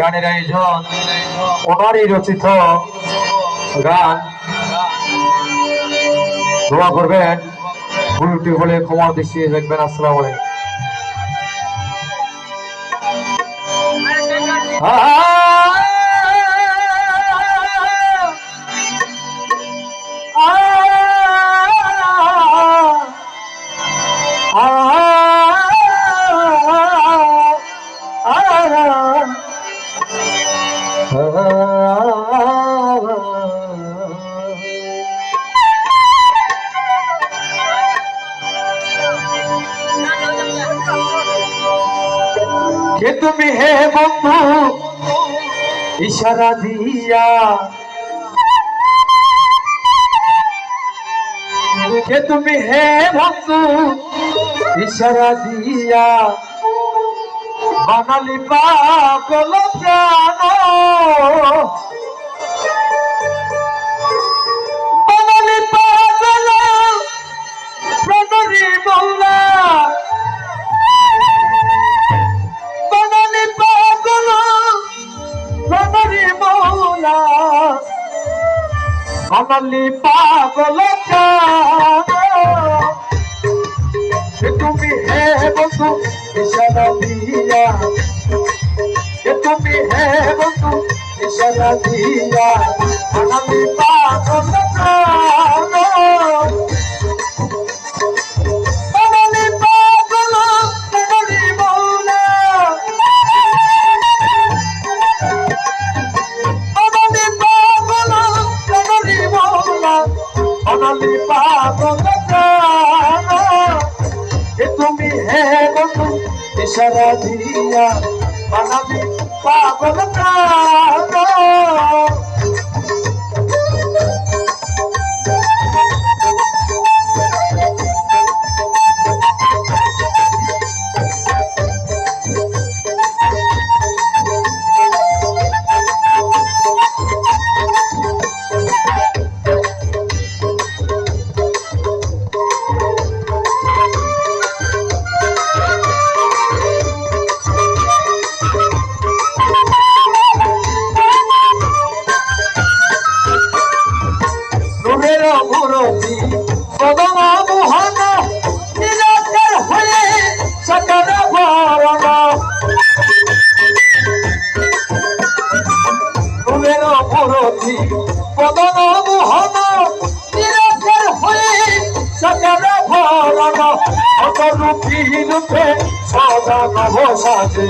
গানের আয়োজন ওনারই রচিত গান। দোয়া করবেন। ভুলটি হলে ক্ষমা দেখিয়ে দেখবেন। আসসালাম আলাইকুম। কে তুমি হে বন্ধু? ইশারা দিয়া। কে তুমি হে বন্ধু? ইশারা দিয়া। বাঙালি পাগল প্রাণ। বাঙালি পাগল প্রাণী বল্লা বাঙালি পাগল প্রাণী বল্লা বাঙালি পাগল প্রাণ। Que tú mi jevo, tú, esa la mía. Que tú mi jevo, tú, তুমি হে বন্ধু ইশারা দিয়া বানাবি পাগল প্রাণ। কদম মোহন নিরাকার হয়ে সকাল বরণ নূরের মুরতি কদম মোহন নিরাকার হয়ে সকাল বরণ অতরূপী রূপে সদা নভ সাজে।